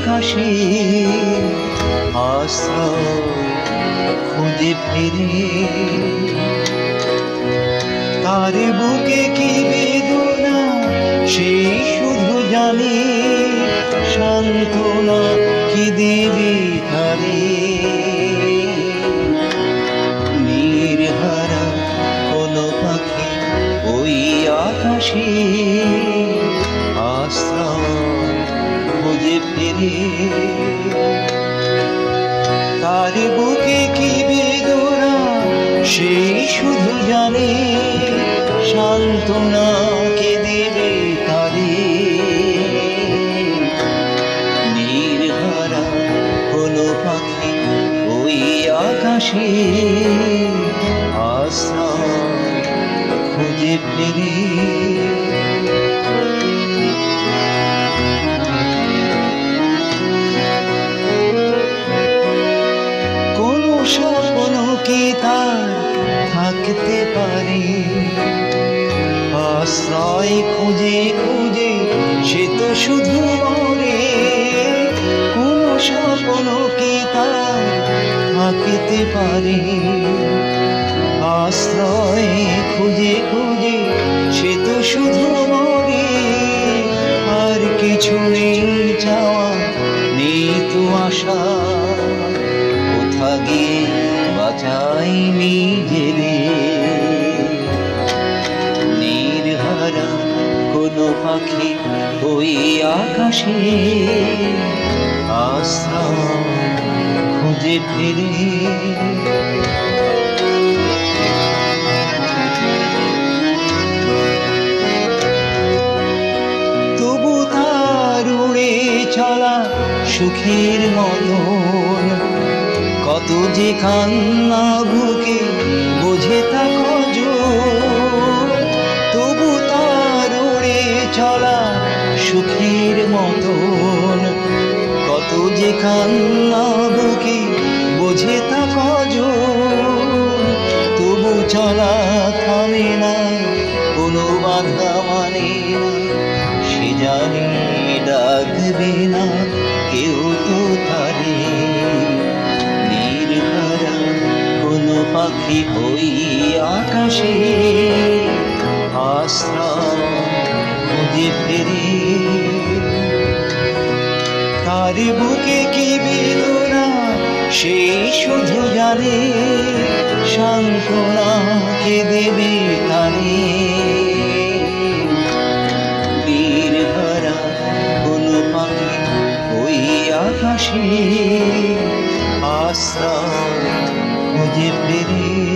আকাশে আশা খুঁজে ফিরে। তার বুকে কি বেদনা সেই শুধু জানে সান্ত্বনা। ফিরে তার বুকে কি বেদনা, সেই শুধু জানে, সান্ত্বনা কে দেবে তারে। পাখি ওই আকাশে, আশ্রয় খুঁজে ফিরে। তার থাকতে পারে। আশ্রয় খুঁজে খুঁজে সে তো শুধু মরে কোন স্বপ্ন কি তার থাকতে পারে। আশ্রয় খুঁজে খুঁজে সে তো শুধু মরে আর কিছু নেই চাওয়া, নেই তো আশা। কোথা গিয়ে বাঁচাই নিজেরে। নির্হারা কোনো পাখি ওই আকাশে। আশ্রয় খুঁজে ফিরে। তবু তার উড়ে চলা সুখের মতন। কত যে কান্না বুকে, বোঝে কজ তবু তার উড়ে চলা সুখের মতন। কত যে কান্না বুকে, বোঝে কজ তবু চলা থামে না কোনো বাধা মানে সে জানে ডাকবে না। পাখি ওই আকাশে আশ্রয় খুঁজে ফেরে। তার বুকে কি বেদনা সেই শুধু জানে, সান্ত্বনা কে দেবে তারে। ওই আকাশে আশ্রয় Geceleri